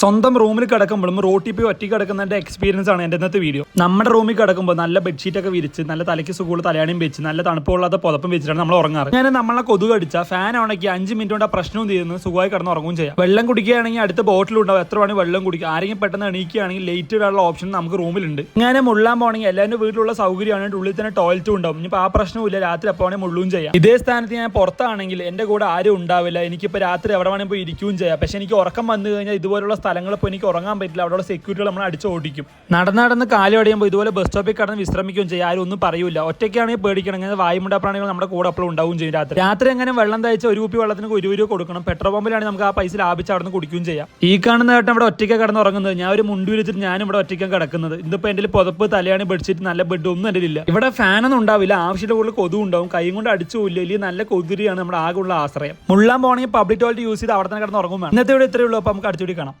സ്വന്തം റൂമിൽ കിടക്കുമ്പോഴും റോട്ടി പോയി ഒറ്റ കിടക്കുന്നതിന്റെ എക്സ്പീരിയൻസ് ആണ് എന്റെ ഇന്നത്തെ വീഡിയോ നമ്മുടെ റൂമിൽ കിടക്കുമ്പോൾ നല്ല ബെഡ്ഷീറ്റ് ഒക്കെ വിരിച്ച് നല്ല തലയ്ക്ക് സുഖമുള്ള തലയാണിയും വെച്ച് നല്ല തണുപ്പുള്ളാത്ത പുതപ്പും വെച്ചിട്ടാണ് നമ്മൾ ഉറങ്ങാറ്. ഞാൻ നമ്മളെ കൊതുക് അടിച്ച ഫാൻ ആണെങ്കിൽ അഞ്ച് മിനിറ്റ് കൊണ്ട് പ്രശ്നവും തീരുന്നു സുഖമായി കിടന്ന് ഉറങ്ങും ചെയ്യാം. വെള്ളം കുടിക്കുകയാണെങ്കിൽ അടുത്ത ബോട്ടിൽ ഉണ്ടാവും. എത്ര വേണമെങ്കിൽ വെള്ളം കുടിക്കുക ആരെങ്കിലും പെട്ടെന്ന് എണീക്കുകയാണെങ്കിൽ ലേറ്റ് ഇടാനുള്ള ഓപ്ഷൻ നമുക്ക് റൂമിലുണ്ട്. ഇങ്ങനെ മുള്ളാൻ പോകണമെങ്കിൽ എല്ലാവരും വീട്ടിലുള്ള സൗകര്യമാണ്. ഉള്ളിൽ തന്നെ ടോയ്ലറ്റും ഉണ്ടാവും. ഇനിയിപ്പോൾ ആ പ്രശ്നമില്ല രാത്രി എപ്പോൾ വേണമെങ്കിൽ മുള്ളുകയും ചെയ്യാം. ഇതേ സ്ഥാനത്ത് ഞാൻ പുറത്താണെങ്കിൽ എന്റെ കൂടെ ആരും ഉണ്ടാവില്ല. എനിക്കിപ്പോൾ രാത്രി എവിടെ വേണമെങ്കിൽ പോയി ഇരിക്കുകയും ചെയ്യാം. പക്ഷേ എനിക്ക് ഉറക്കം വന്നു കഴിഞ്ഞാൽ ഇതുപോലുള്ള സ്ഥലങ്ങളിൽ പോയി എനിക്ക് ഉറങ്ങാൻ പറ്റില്ല. അവിടെയുള്ള സെക്യൂരിറ്റികൾ നമ്മൾ അടിച്ച് ഓടിക്കും നടന്ന് നടന്ന് കാലം അടിയുമ്പോൾ ഇതുപോലെ ബസ് സ്റ്റോപ്പിൽ കടന്ന് വിശ്രമിക്കുകയും ചെയ്യും. ആരും ഒന്നും പറയൂല. ഒറ്റയ്ക്കാണെങ്കിൽ പേടിക്കണം ഇങ്ങനെ വായുമുണ്ട പ്രാണികൾ നമ്മുടെ കൂടെ അപ്പോഴും ഉണ്ടാവും ചെയ്യും രാത്രി. രാത്രി എങ്ങനെ വെള്ളം തയ്ച്ച ഒരു കുപ്പി വെള്ളത്തിന് ഒരു രൂപ കൊടുക്കണം. പെട്രോൾ പമ്പിലാണ് നമുക്ക് ആ പൈസ ലാഭിച്ച് അവിടെ നിന്ന് കുടിക്കുകയും ചെയ്യാം. ഈ കാണുന്ന ഏട്ടൻ ഇവിടെ ഒറ്റയ്ക്ക് കിടന്ന് ഉറങ്ങുന്നത്. ഞാൻ ഒരു മുണ്ടി വിളിച്ചിട്ട് ഞാനും ഇവിടെ ഒറ്റയ്ക്ക് കിടക്കുന്നത്. ഇതിപ്പോൾ എന്റെ പുതപ്പ് തലയാണ് ബെഡ്ഷീറ്റ് നല്ല ബെഡ് ഒന്നും എന്റെ ഇല്ല. ഇവിടെ ഫാനൊന്നും ഉണ്ടാവില്ല. ആവശ്യത്തെ കൂടുതൽ കൊതു ഉണ്ടാവും. കൈ കൊണ്ട് അടിച്ചു പോയില്ല അല്ലെങ്കിൽ നല്ല കൊതിരിയാണ് നമ്മുടെ ആകെയുള്ള ആശ്രയം. മുള്ളാൻ പോകണമെങ്കിൽ പബ്ലിക് ടോയ്ലറ്റ് യൂസ് ചെയ്ത് അവിടെ തന്നെ കിടന്ന് ഉറങ്ങും ഇന്നത്തെ ഇവിടെ ഇത്രയേ ഉള്ളൂ. അപ്പോൾ നമുക്ക് അടിച്ചുപിടി കാണാം.